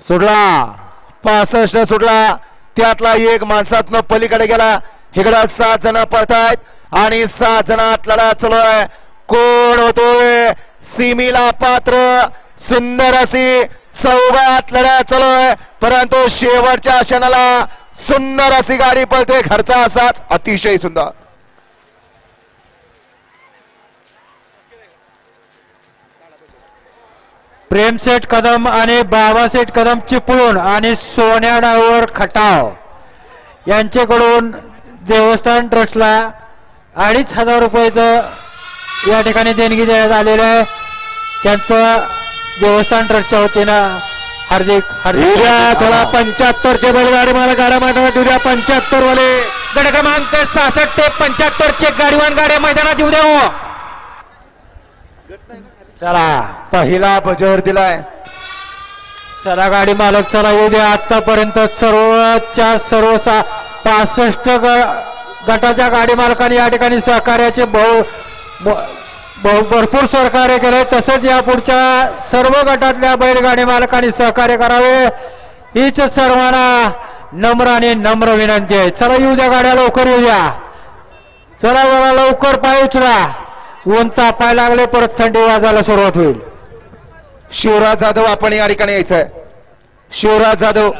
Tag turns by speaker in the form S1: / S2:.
S1: सुटला. पासष्ट सुटला. त्यातला एक माणसातनं पलीकडे गेला. इकडं सात जण पळतायत आणि सात जणात लढा चालू आहे. कोण होतोय? सिमीला पात्र सुंदर अशी चौघात लढा चालू आहे. परंतु शेवटच्या क्षणाला सुंदर अशी गाडी पळते. घरचा असाच अतिशय सुंदर.
S2: प्रेमसेठ कदम आणि बाबासेठ कदम चिपळूण आणि सोन्या डावर खटाव यांच्याकडून देवस्थान ट्रस्टला अडीच हजार रुपयाचं या ठिकाणी देणगी देण्यात आलेलं आहे. त्यांचं देवस्थान ट्रस्टच्या वतीनं हार्दिक हार्दिक
S1: चला पंच्याहत्तरचे बैलगाडी मला गाड्या मैदानात उद्या पंच्याहत्तर वाले
S2: गट क्रमांक सहासष्ट ते पंच्याहत्तर चे गाडीवान गाड्या मैदानात येऊ द्या हो. चला.
S1: पहिला बजर दिलाय.
S2: चला गाडी मालक चला येऊ द्या आतापर्यंत सर्वच्या सर्व सा पासष्ट गटाच्या गाडी मालकांनी या ठिकाणी सहकार्याचे बहु भरपूर सहकार्य केले. तसेच या पुढच्या सर्व गटातल्या बैलगाडी मालकांनी सहकार्य करावे. हीच सर्वांना नम्र आणि नम्र विनंती आहे. चला येऊ द्या गाड्या लवकर येऊ द्या. चला जरा लवकर पाय उचला. ऊन तापायला लागले परत थंडी वाजायला सुरुवात होईल.
S1: शिवराज जाधव आपण या ठिकाणी यायचंय. शिवराज जाधव